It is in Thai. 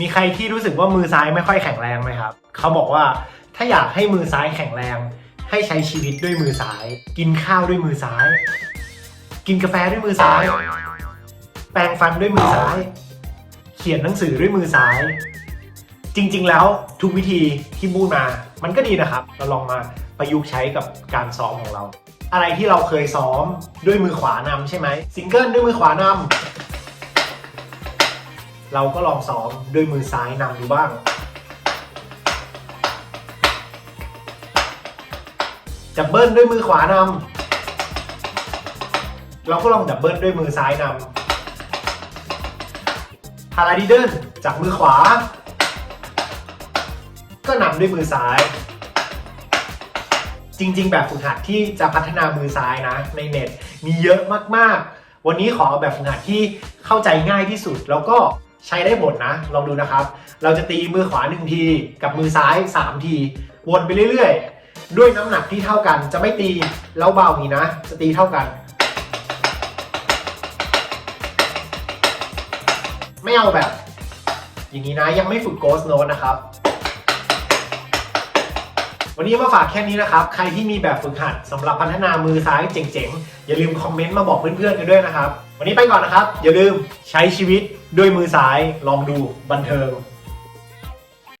มีใครที่รู้สึกว่ามือซ้ายไม่ค่อยแข็งแรงไหมครับ เขาบอกว่าถ้าอยากให้มือซ้ายแข็งแรง ให้ใช้ชีวิตด้วยมือซ้าย กินข้าวด้วยมือซ้าย กินกาแฟด้วยมือซ้าย แปรงฟันด้วยมือซ้าย เขียนหนังสือด้วยมือซ้าย จริง ๆ แล้วทุกวิธีที่พูมา มันก็ดีนะครับ เราลองมาประยุกต์ใช้กับการซ้อมของเรา อะไรที่เราเคยซ้อมด้วยมือขวานำใช่ไหมซิงเกิลด้วยมือขวานำ เราก็ลองซ้อมด้วยมือซ้ายนำดูบ้างดับเบิลด้วยมือขวานำเราก็ลองดับเบิลด้วยมือซ้ายนำพาราดิเดิลจากมือขวา ก็นำด้วยมือซ้าย จริงๆ แบบฝึกหัดที่จะพัฒนามือซ้ายนะ ในเน็ตมีเยอะมากๆวันนี้ขอแบบฝึกหัดที่เข้าใจง่ายที่สุดแล้วก็ ใช้ได้ผลนะลองดูนะครับ เราจะตีมือขวา1ที กับมือซ้าย 3 ที วนไปเรื่อยๆ ด้วยน้ำหนักที่เท่ากัน จะไม่ตีแล้วเบาอย่างนี้นะ จะตีเท่ากัน ไม่เอาแบบ อย่างนี้นะยังไม่ฝึกโกสโนนะครับวันนี้มาฝากแค่นี้นะครับ ใครที่มีแบบฝึกหัดสำหรับพัฒนามือซ้ายเจ๋งๆ อย่าลืมคอมเมนต์มาบอกเพื่อนๆกันด้วยนะครับ วันนี้ไปก่อนนะครับ อย่าลืมใช้ชีวิตด้วยมือซ้ายลองดูบันเทิง